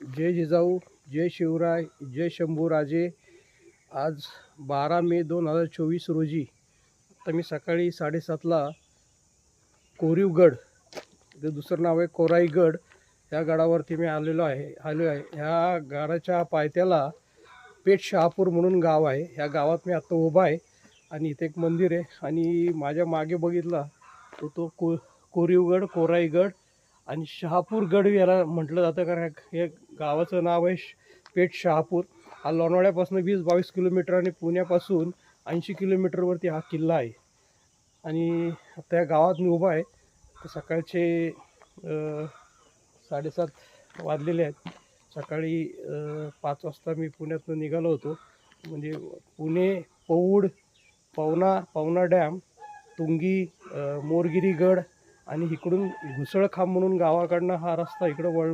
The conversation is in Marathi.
जय जिजाऊ जय शिवराय जय शंभूराजे. आज बारा मे दोन हजार चोवीस रोजी आता मी सकाळी साडेसातला कोरीवगड ते दुसरं नाव आहे कोराईगड ह्या गडावरती मी आलेलो आहे आलो आहे. ह्या गडाच्या पायथ्याला पेठ शहापूर म्हणून गाव आहे. ह्या गावात मी आत्ता उभा आहे आणि इथे एक मंदिर आहे. आणि माझ्या मागे बघितला तर तो को कोरीवगड कोराईगड आणि शहापूरगड याला म्हटलं जातं कारण हे गावाचं नाव आहे श- पेठ शहापूर. हा लोणावळ्यापासून वीस बावीस किलोमीटर आणि पुण्यापासून ऐंशी किलोमीटरवरती हा किल्ला आहे. आणि त्या गावात मी उभा आहे. तर सकाळचे साडेसात वाजलेले आहेत. सकाळी पाच वाजता मी पुण्यातून निघालो होतो. म्हणजे पुणे पौड पवना पवना डॅम तुंगी मोरगिरीगड मोरगिरी गड आणि इकडून घुसळखांब म्हणून गावाकडनं हा रस्ता इकडं वळ